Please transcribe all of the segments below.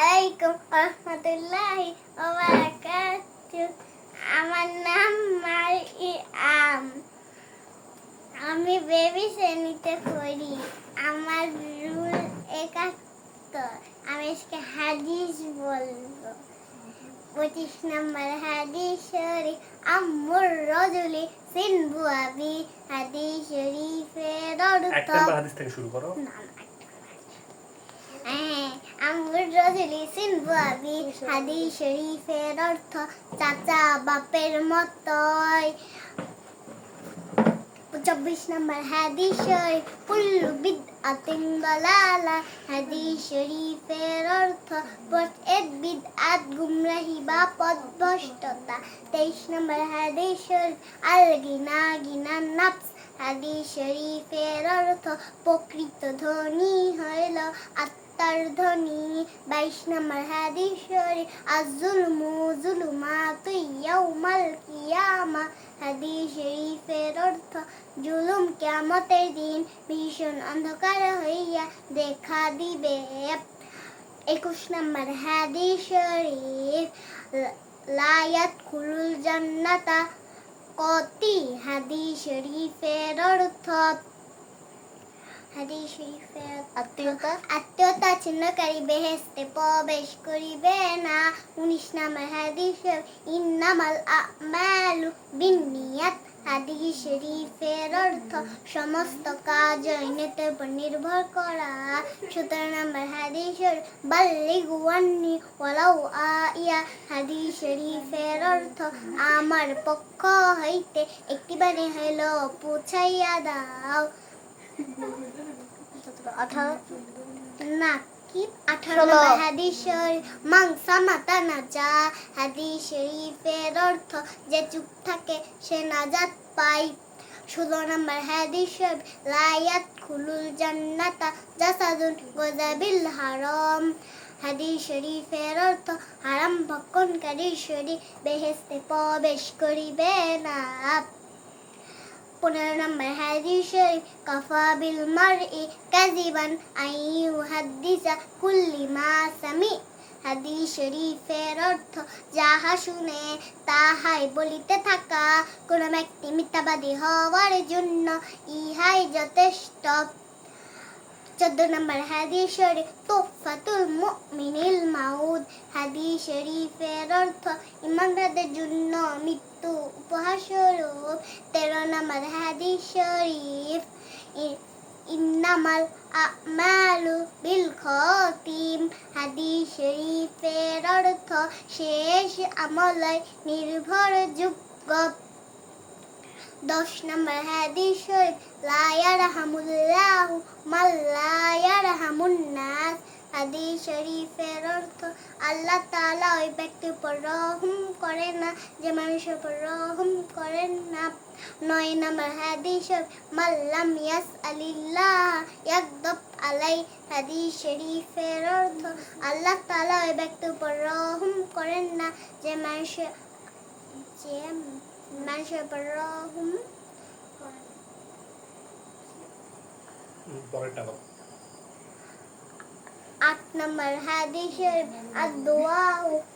আলাইকুম রহমতুল্লাহি আমার নাম মারিয়াম আমি। বেবি শ্রেণীতে পড়ি। আমার রুল একাত্তর। আমি আজকে হাদিস বলব। পঁচিশ নম্বর হাদিস শরীফ আম্মুর রজুলি সিনবু আবি। হাদিস শরীফের এক অর্থ নম্বর হাদিস থেকে শুরু করো। না। হ্যাঁ, আম্মুর রজুলি সিনবু আবি হাদিস শরীফের অর্থ চাচা বাপের মতোই চব্বিশ নম্বর হাদিস শরীফ কুল্লু বিদ আতিন দলালা হাদিস শরীফের অর্থ প্রত্যেক বিদ আত গুমরাহি বা পদভষ্টতা তেইশ নম্বর হাদিস শরীফ আল গিনা গিনা নাফস হাদিস শরীফের অর্থ প্রকৃত ধ্বনি হইল আত্মার ধ্বনি বাইশ নম্বর আজুলমু জুলুমাত ইয়াউমাল কিয়ামা শরীফের অর্থ জুলুম কিয়ামতের দিন ভীষণ অন্ধকার হইয়া দেখা দিবে একুশ নম্বর হাদিস শরীফ লায়াত খুলুল জান্নাতা কতি হাদিস শরীফের অর্থ শরীফের আত্মীয়তা ছিন্নকারী বেহেস্তে প্রবেশ করিবে না। উনিশ নম্বর হাদিস শরীফ, ইন্নামাল আমালু বিন্নিয়াত। হাদিস শরীফের অর্থ সমস্ত কাজ নিয়তের উপর নির্ভর করা। সতেরো নম্বর হাদিস শরীফ, বাল্লিগু আন্নি ওয়ালাউ আইয়া। হাদিস শরীফের অর্থ আমার পক্ষ হইতে একটি বাণী হইল পুছাইয়া দাও। আঠারো? না কি? আঠারো হাদিস মাংসা মাতা নাজা হাদিস শরীফের অর্থ যে চুপ থাকে সে নাজাত পায়। ষোলো নম্বর হাদিস লায়াত খুলুল জান্নাতা জাসাদুন গোজাবিল হারাম। হাদিস শরীফের অর্থ হারাম ভক্ষণকারী শরীর বেহেস্তে প্রবেশ করিবে না। পনেরো নম্বর হাদিস শরীফ কাফা বিল মারই কাযিবান আইয়ু হাদিসা কুল্লি মা শরীফের অর্থ যাহা শুনে তাহাই বলিতে থাকা কোন ব্যক্তি মিথ্যাবাদী হওয়ার জন্য ইহাই যথেষ্ট চোদ্দ নম্বর হাদিস শরীফ তোফাতুল মুমিনিল হাদিস শরীফের অর্থ ইমানদারদের জন্য মৃত্যু উপহার স্বরূপ তেরো নম্বর হাদিস শরীফ ইন্নামাল আমালু বিল খতিম। হাদিস শরীফের অর্থ শেষ আমলয় নির্ভরযোগ্য। দশ নম্বর হাদিস শরীফ, লা ইয়ারহামুল্লাহু মান লা ইয়ারহামুন নাস। হাদিস শরীফের অর্থ আল্লাহ তাআলা ওই ব্যক্তির উপর রহম করেন না যে মানুষের উপর রহম করেন না। নয় নম্বর হাদিস মাল্লাম ইয়াস আলিল্লাহ ইয়াকদব আলাই। হাদিস শরীফের অর্থ আল্লাহ তাআলা ওই ব্যক্তির উপর রহম করেন না যে মানুষের যে মানুষের উপর রহম হুম, পরেরটা বলো আট নম্বর হাদিস শরীফ আদোয়া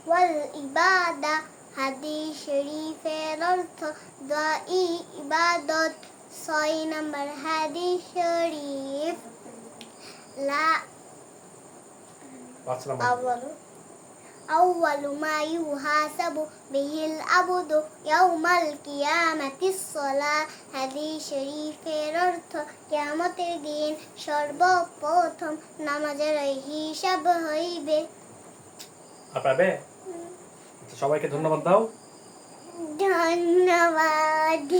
ওয়াল ইবাদা হাদিস শরীফের অর্থ দোয়া ই ইবাদত ছয় নম্বর হাদিস শরীফ লা পাঁচ নম্বর আবারও أول ما يحاسب به العبد يوم القيامة الصلاة হাদিস শরীফের অর্থ কিয়ামতের দিন সর্বপ্রথম নামাজের হিসাব হইবে আর পারবে আচ্ছা, সবাইকে ধন্যবাদ দাও ধন্যবাদ